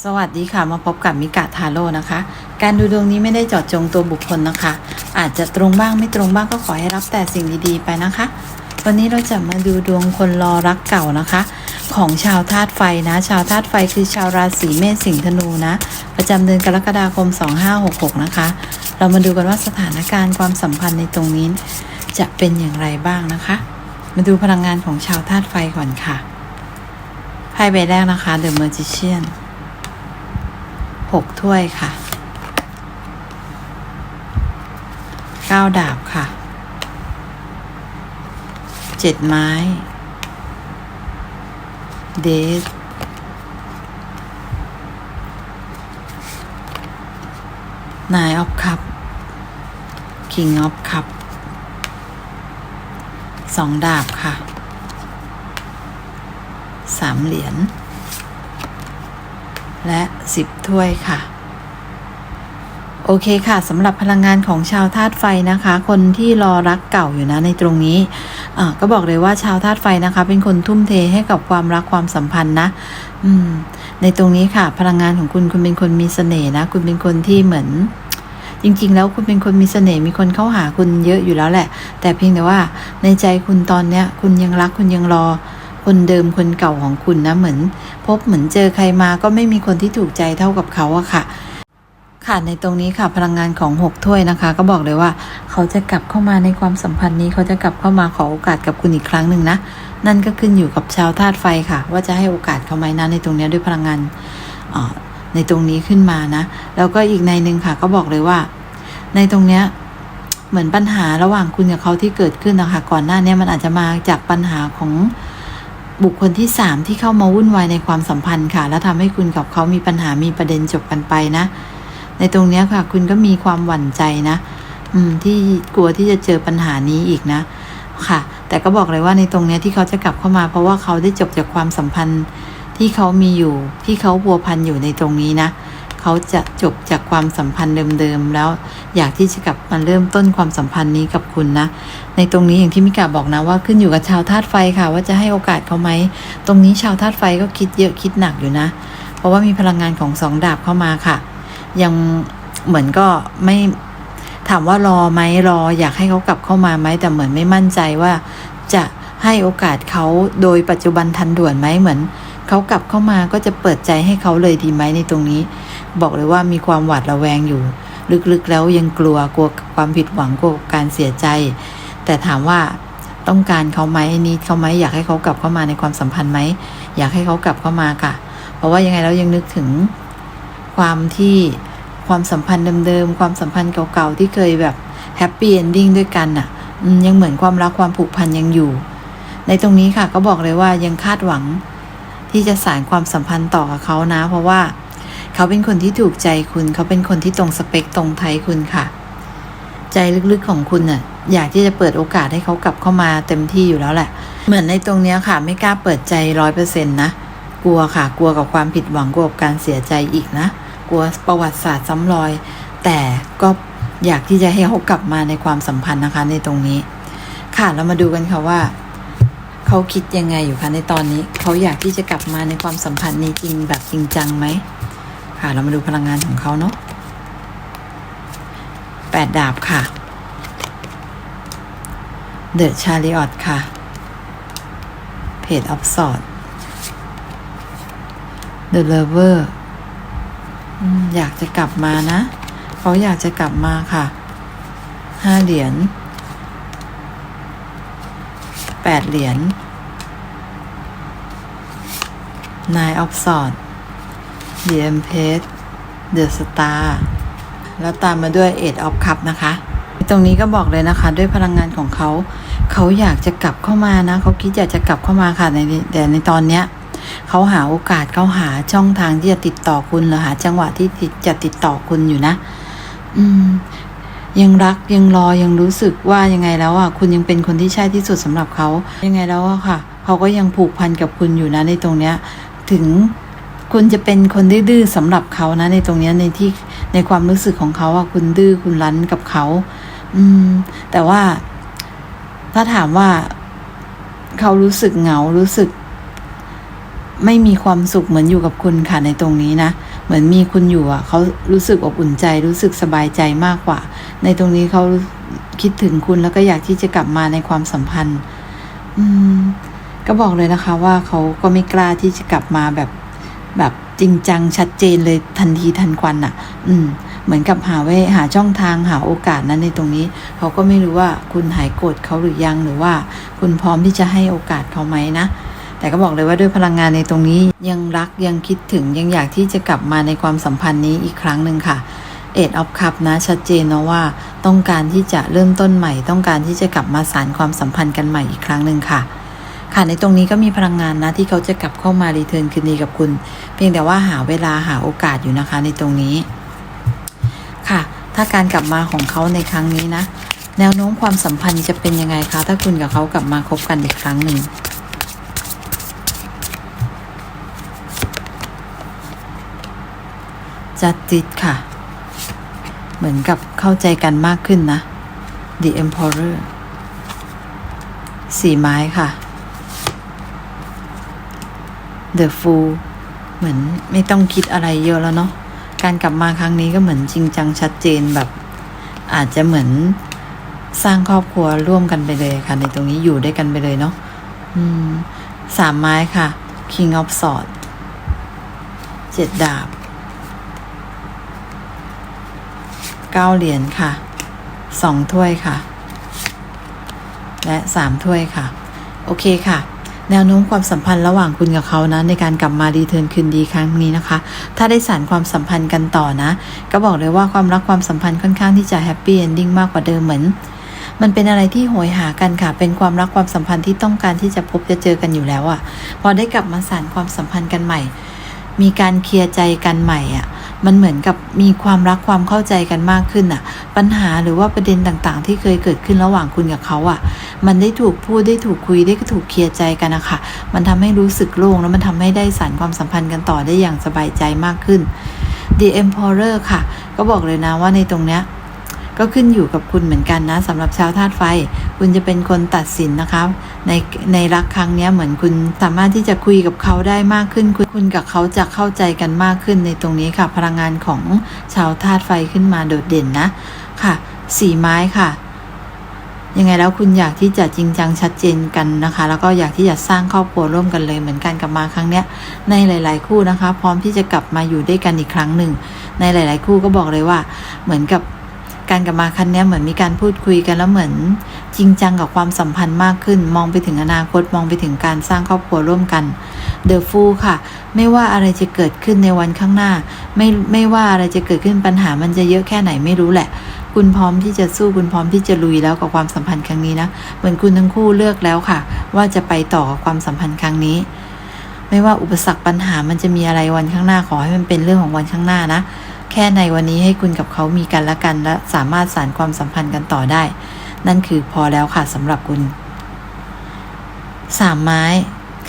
สวัสดีค่ะมาพบกับมิกะทาโร่นะคะ การดูดวงนี้ไม่ได้เจาะจงตัวบุคคลนะคะ อาจจะตรงบ้างไม่ตรงบ้างก็ขอให้รับแต่สิ่งดีๆไปนะคะ วันนี้เราจะมาดูดวงคนรอรักเก่านะคะ ของชาวธาตุไฟนะ ชาวธาตุไฟคือชาวราศีเมษสิงห์ธนูนะ ประจำเดือนกรกฎาคม 2566 นะคะ เรามาดูกันว่าสถานการณ์ความสัมพันธ์ในตรงนี้ จะเป็นอย่างไรบ้างนะคะ มาดูพลังงานของชาวธาตุไฟก่อนค่ะไพ่ใบแรกนะคะ The Magician หกถ้วยค่ะเก้าดาบค่ะเจ็ดไม้ เดสนายออฟคัพคิงออฟคัพสองดาบค่ะ สามเหรียญ และสิบถ้วยค่ะ โอเคค่ะสำหรับพลังงานของชาวธาตุไฟนะคะ คนที่รอรักเก่าอยู่นะในตรงนี้อ่าก็บอกเลยว่าชาวธาตุไฟนะคะ เป็นคนทุ่มเทให้กับความรักความสัมพันธ์นะ อืม ในตรงนี้ค่ะ พลังงานของคุณคุณเป็นคนมีเสน่ห์นะ คุณเป็นคนที่เหมือนจริงๆ แล้วคุณเป็นคนมีเสน่ห์มีคนเข้าหาคุณเยอะอยู่แล้วแหละ แต่เพียงแต่ว่าในใจคุณตอนเนี้ย คุณยังรักคุณยังรอ คนเดิมคนเก่าของคุณนะเหมือน พบเหมือนเจอใครมาก็ไม่มีคนที่ถูกใจเท่ากับเขาอะค่ะ ค่ะในตรงนี้ค่ะพลังงานของหกถ้วยนะคะ ก็บอกเลยว่า เขาจะกลับเข้ามาในความสัมพันธ์นี้ เขาจะกลับเข้ามาขอโอกาสกับคุณอีกครั้งหนึ่งนะนั่นก็ขึ้นอยู่กับชาวธาตุไฟค่ะ ว่าจะให้โอกาสเขาไหมนะในตรงนี้ด้วยพลังงานในตรงนี้ขึ้นมานะ แล้วก็อีกในหนึ่งค่ะก็บอกเลยว่า ในตรงเนี้ยเหมือนปัญหาระหว่างคุณกับเขาที่เกิดขึ้นนะคะ ก่อนหน้านี้มันอาจจะมาจากปัญหาของ บุคคลที่สามที่เข้ามาวุ่นวายในความสัมพันธ์ค่ะ แล้วทำให้คุณกับเขามีปัญหามีประเด็นจบกันไปนะ ในตรงนี้ค่ะ คุณก็มีความหวั่นใจนะ อืมที่กลัวที่จะเจอปัญหานี้อีกนะ ค่ะ แต่ก็บอกเลยว่าในตรงนี้ที่เขาจะกลับเข้ามา เพราะว่าเขาได้จบจากความสัมพันธ์ที่เขามีอยู่ ที่เขาบัวพันอยู่ในตรงนี้นะ เขาจะจบจากความสัมพันธ์เดิมๆแล้วอยากที่จะกลับมาเริ่มต้นความสัมพันธ์นี้กับคุณนะ ในตรงนี้อย่างที่มิกาบอกนะว่าขึ้นอยู่กับชาวธาตุไฟค่ะ ว่าจะให้โอกาสเขาไหมตรงนี้ชาวธาตุไฟก็คิดเยอะคิดหนักอยู่นะ เพราะว่ามีพลังงานของสองดาบเข้ามาค่ะ ยังเหมือนก็ไม่ถามว่ารอไหมรอ อยากให้เขากลับเข้ามาไหมแต่เหมือนไม่มั่นใจว่าจะให้โอกาสเขาโดยปัจจุบันทันด่วนไหมเหมือนเขากลับเข้ามาก็จะเปิดใจให้เขาเลยดีไหมในตรงนี้ บอกเลยว่ามีความหวาดระแวงอยู่ ลึกๆแล้วยังกลัวกลัวความผิดหวังกลัวการเสียใจ แต่ถามว่าต้องการเขาไหมนิดเขาไหมอยากให้เขากลับเข้ามาในความสัมพันธ์ไหมอยากให้เขากลับเข้ามาค่ะ เพราะว่ายังไงแล้วยังนึกถึงความที่ความสัมพันธ์เดิมๆความสัมพันธ์เก่าๆที่เคยแบบแฮปปี้เอนดิ้งด้วยกันอะยังเหมือนความรักความผูกพันยังอยู่ ในตรงนี้ค่ะก็บอกเลยว่ายังคาดหวังที่จะสานความสัมพันธ์ต่อกับเขานะ เพราะว่า เขาเป็นคนที่ถูกใจคุณ เขาเป็นคนที่ตรงสเปคตรงไทยคุณค่ะ ใจลึกๆของคุณน่ะ อยากที่จะเปิดโอกาสให้เขากลับเข้ามาเต็มที่อยู่แล้วแหละ เหมือนในตรงเนี้ยค่ะ ไม่กล้าเปิดใจร้อยเปอร์เซ็นต์นะ กลัวค่ะ กลัวกับความผิดหวัง กลัวกับการเสียใจอีกนะ กลัวประวัติศาสตร์ซ้ำรอย แต่ก็อยากที่จะให้เขากลับมาในความสัมพันธ์นะคะ ในตรงนี้ ค่ะ เรามาดูกันค่ะว่าเขาคิดยังไงอยู่คะในตอนนี้ เขาอยากที่จะกลับมาในความสัมพันธ์นี้จริงแบบจริงจังไหม ค่ะ เรามาดูพลังงานของเขาเนาะแปดดาบค่ะ เดอะชาริออตค่ะ เพจออฟสอดเดอะเลเวอร์อยากจะกลับมานะ เขาอยากจะกลับมาค่ะ ห้าเหรียญแปดเหรียญ Nine of Swords The Empress The Star แล้วตามมาด้วย Eight of Cup นะคะ ตรงนี้ก็บอกเลยนะคะ ด้วยพลังงานของเขาเขาอยากจะกลับเข้ามานะเขาคิดอยากจะกลับเข้ามาค่ะในแต่ในตอนเนี้ยเขาหาโอกาสเขาหาช่องทางที่จะติดต่อคุณหรือหาจังหวะที่จะติดต่อคุณอยู่นะ อืม ยังรักยังรอยังรู้สึกว่ายังไงแล้วอะคุณยังเป็นคนที่ใช่ที่สุดสำหรับเขายังไงแล้วอะค่ะเขาก็ยังผูกพันกับคุณอยู่นะในตรงเนี้ย ถึง คุณจะเป็นคนดื้อๆสำหรับเขานะ ในตรงนี้ในที่ในความรู้สึกของเขาอะคุณดื้อคุณรั้นกับเขา อืม แต่ว่าถ้าถามว่าเขารู้สึกเหงารู้สึก ไม่มีความสุขเหมือนอยู่กับคุณค่ะในตรงนี้นะเหมือนมีคุณอยู่อะเขารู้สึกอบอุ่นใจรู้สึกสบายใจมากกว่า ในตรงนี้เขาคิดถึงคุณแล้วก็อยากที่จะกลับมาในความสัมพันธ์ อืม ก็บอกเลยนะคะ ว่าเขาก็ไม่กล้าที่จะกลับมาแบบ แบบจริงจังชัดเจนเลยทันทีทันควันอะ อืม เหมือนกับหาไว้หาช่องทางหาโอกาสนั้นในตรงนี้ เขาก็ไม่รู้ว่าคุณหายโกรธเขาหรือยังหรือว่า คุณพร้อมที่จะให้โอกาสเขาไหมนะแต่ก็บอกเลยว่าด้วยพลังงานในตรงนี้ยังรักยังคิดถึงยังอยากที่จะกลับมาในความสัมพันธ์นี้อีกครั้งหนึ่งค่ะเอ็ดออฟคัพนะ ชัดเจนเนาะว่า ต้องการที่จะเริ่มต้นใหม่ ต้องการที่จะกลับมาสานความสัมพันธ์กันใหม่อีกครั้งหนึ่งค่ะ ค่ะในตรงนี้ก็มีพลังงานนะที่เขาจะกลับเข้ามารีเทิร์นคืนดีกับคุณ เพียงแต่ว่าหาเวลาหาโอกาสอยู่นะคะในตรงนี้ ค่ะ ถ้าการกลับมาของเขาในครั้งนี้นะ แนวโน้มความสัมพันธ์จะเป็นยังไงคะ ถ้าคุณกับเขากลับมาคบกันอีกครั้งหนึ่งจัดจิตค่ะ เหมือนกับเข้าใจกันมากขึ้นนะ The Emperor สีไม้ค่ะ The Fool เหมือนไม่ต้องคิดอะไรเยอะแล้วเนาะการกลับมาครั้งนี้ก็เหมือนจริงจังชัดเจนแบบ อาจจะเหมือนสร้างครอบครัวร่วมกันไปเลยค่ะ ในตรงนี้อยู่ด้วยกันไปเลยเนาะสามไม้ค่ะ King of Swords เจ็ดดาบเก้าเหรียญค่ะสองถ้วยค่ะ และสามถ้วยค่ะ โอเคค่ะ แนวโน้มความสัมพันธ์ระหว่างคุณกับเขานะในการกลับมาดีเทิร์นคืนดีครั้งนี้นะคะ ถ้าได้สานความสัมพันธ์กันต่อนะ ก็บอกเลยว่าความรักความสัมพันธ์ค่อนข้างที่จะแฮปปี้เอนดิ้งมากกว่าเดิมเหมือนมันเป็นอะไรที่โหยหากันค่ะ เป็นความรักความสัมพันธ์ที่ต้องการที่จะพบจะเจอกันอยู่แล้วอะ่ะ พอได้กลับมาสานความสัมพันธ์กันใหม่ มีการเคลียร์ใจกันใหม่อะ มันเหมือนกับมีความรักความเข้าใจกันมากขึ้นอะ ปัญหาหรือว่าประเด็นต่างๆ ที่เคยเกิดขึ้นระหว่างคุณกับเขาอะ มันได้ถูกพูดได้ถูกคุยได้ถูกเคลียร์ใจกันนะคะมันทำให้รู้สึกโล่งแล้วมันทำให้ได้สานความสัมพันธ์กันต่อได้อย่างสบายใจมากขึ้น The Emperor ค่ะ ก็บอกเลยนะว่าในตรงเนี้ย ก็ขึ้นอยู่กับคุณเหมือนกันนะสำหรับชาวธาตุไฟ คุณจะเป็นคนตัดสินนะคะในในรักครั้งนี้เหมือนคุณสามารถที่จะคุยกับเขาได้มากขึ้นคุณคุณกับเขาจะเข้าใจกันมากขึ้นในตรงนี้ค่ะ พลังงานของชาวธาตุไฟขึ้นมาโดดเด่นนะค่ะ สีไม้ค่ะยังไงแล้วคุณอยากที่จะจริงจังชัดเจนกันนะคะ แล้วก็อยากที่จะสร้างครอบครัวร่วมกันเลยเหมือนกันกับมาครั้งเนี้ย ในหลาย ๆ คู่นะคะ พร้อมที่จะกลับมาอยู่ด้วยกันอีกครั้งหนึ่ง ในหลาย ๆ คู่ก็บอกเลยว่า เหมือนกับ การกลับมาครั้งนี้เหมือนมีการพูดคุยกันแล้วเหมือน จริงจังกับความสัมพันธ์มากขึ้น มองไปถึงอนาคตมองไปถึงการสร้างครอบครัวร่วมกันเดอะฟูค่ะ ไม่ว่าอะไรจะเกิดขึ้นในวันข้างหน้า ไม่ไม่ว่าอะไรจะเกิดขึ้นปัญหามันจะเยอะแค่ไหนไม่รู้แหละ คุณพร้อมที่จะสู้คุณพร้อมที่จะลุยแล้วกับความสัมพันธ์ครั้งนี้นะเหมือนคุณทั้งคู่เลือกแล้วค่ะ ว่าจะไปต่อกับความสัมพันธ์ครั้งนี้ ไม่ว่าอุปสรรคปัญหามันจะมีอะไรวันข้างหน้าขอให้มันเป็นเรื่องของวันข้างหน้านะ แค่ในวันนี้ให้คุณกับเขามีกันและกันและสามารถสานความสัมพันธ์กันต่อได้ นั่นคือพอแล้วค่ะสำหรับคุณสามไม้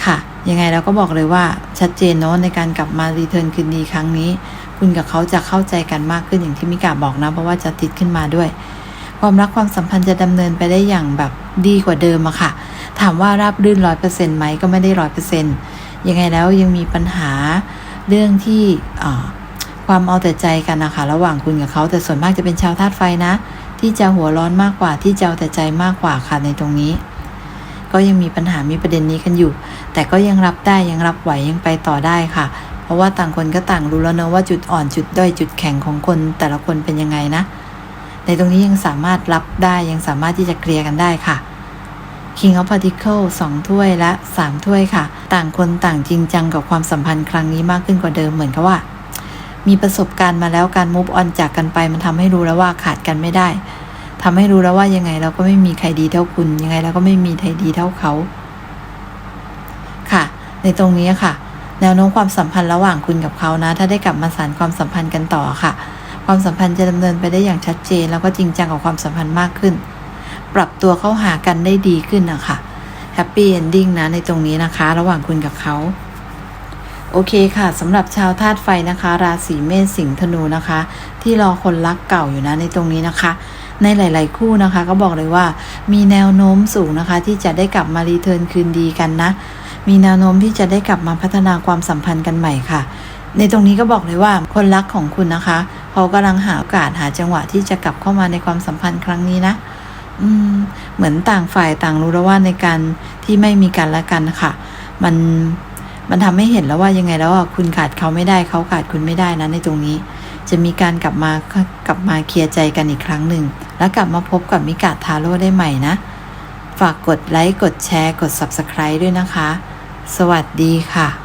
ค่ะ ยังไงเราก็บอกเลยว่าชัดเจนเนาะในการกลับมารีเทิร์นคืนดีครั้งนี้ คุณกับเขาจะเข้าใจกันมากขึ้นอย่างที่มิกาบอกนะ เพราะว่าจะติดขึ้นมาด้วย ความรักความสัมพันธ์จะดำเนินไปได้อย่างแบบดีกว่าเดิมอะค่ะ ถามว่าราบรื่นร้อยเปอร์เซ็นต์ไหมก็ไม่ได้ร้อยเปอร์เซ็นต์ยังไงแล้วยังมีปัญหาเรื่องที่อ่า ความเอาแต่ใจกันนะคะระหว่างคุณกับเขาแต่ส่วนมากจะเป็นชาวธาตุไฟนะ ที่จะหัวร้อนมากกว่าที่จะเอาแต่ใจมากกว่าค่ะในตรงนี้ ก็ยังมีปัญหามีประเด็นนี้กันอยู่ แต่ก็ยังรับได้ยังรับไหวยังไปต่อได้ค่ะ เพราะว่าต่างคนก็ต่างรู้แล้วเนอะว่าจุดอ่อนจุดด้อยจุดแข็งของคนแต่ละคนเป็นยังไงนะ ในตรงนี้ยังสามารถรับได้ยังสามารถที่จะเคลียร์กันได้ค่ะ King of Particle 2 ถ้วยและ 3 ถ้วยค่ะ ต่างคนต่างจริงจังกับความสัมพันธ์ครั้งนี้มากขึ้นกว่าเดิมเหมือนกับว่า มีประสบการณ์มาแล้วการมูฟออนจากกันไป มันทำให้รู้แล้วว่าขาดกันไม่ได้ทำให้รู้แล้วว่ายังไงเราก็ไม่มีใครดีเท่าคุณ ยังไงเราก็ไม่มีใครดีเท่าเขา ค่ะ ในตรงนี้ค่ะ แนวโน้มความสัมพันธ์ระหว่างคุณกับเขานะ ถ้าได้กลับมาสานความสัมพันธ์กันต่อค่ะ ความสัมพันธ์จะดำเนินไปได้อย่างชัดเจน แล้วก็จริงจังกับความสัมพันธ์มากขึ้น ปรับตัวเข้าหากันได้ดีขึ้นนะคะแฮปปี้เอนดิ้งนะในตรงนี้นะคะ ระหว่างคุณกับเขา โอเคค่ะสำหรับชาวธาตุไฟนะคะ ราศีเมษสิงห์ธนูนะคะ ที่รอคนรักเก่าอยู่นะในตรงนี้นะคะ ในหลาย ๆ คู่นะคะ ก็บอกเลยว่ามีแนวโน้มสูงนะคะ ที่จะได้กลับมารีเทิร์นคืนดีกันนะ มีแนวโน้มที่จะได้กลับมาพัฒนาความสัมพันธ์กันใหม่ค่ะ ในตรงนี้ก็บอกเลยว่าคนรักของคุณนะคะเขากำลังหาโอกาสหาจังหวะที่จะกลับเข้ามาในความสัมพันธ์ครั้งนี้นะอืมเหมือนต่างฝ่ายต่างรู้แล้วว่าในการที่ไม่มีกันและกันค่ะ มัน มันทำให้เห็นแล้วว่ายังไงแล้วอะคุณขาดเขาไม่ได้เขาขาดคุณไม่ได้นะในตรงนี้ จะมีการกลับมากลับมาเคลียร์ใจกันอีกครั้งหนึ่ง แล้วกลับมาพบกับมิกาทาโร่ได้ใหม่นะ ฝากกดไลค์กดแชร์กด Subscribe ด้วยนะคะ สวัสดีค่ะ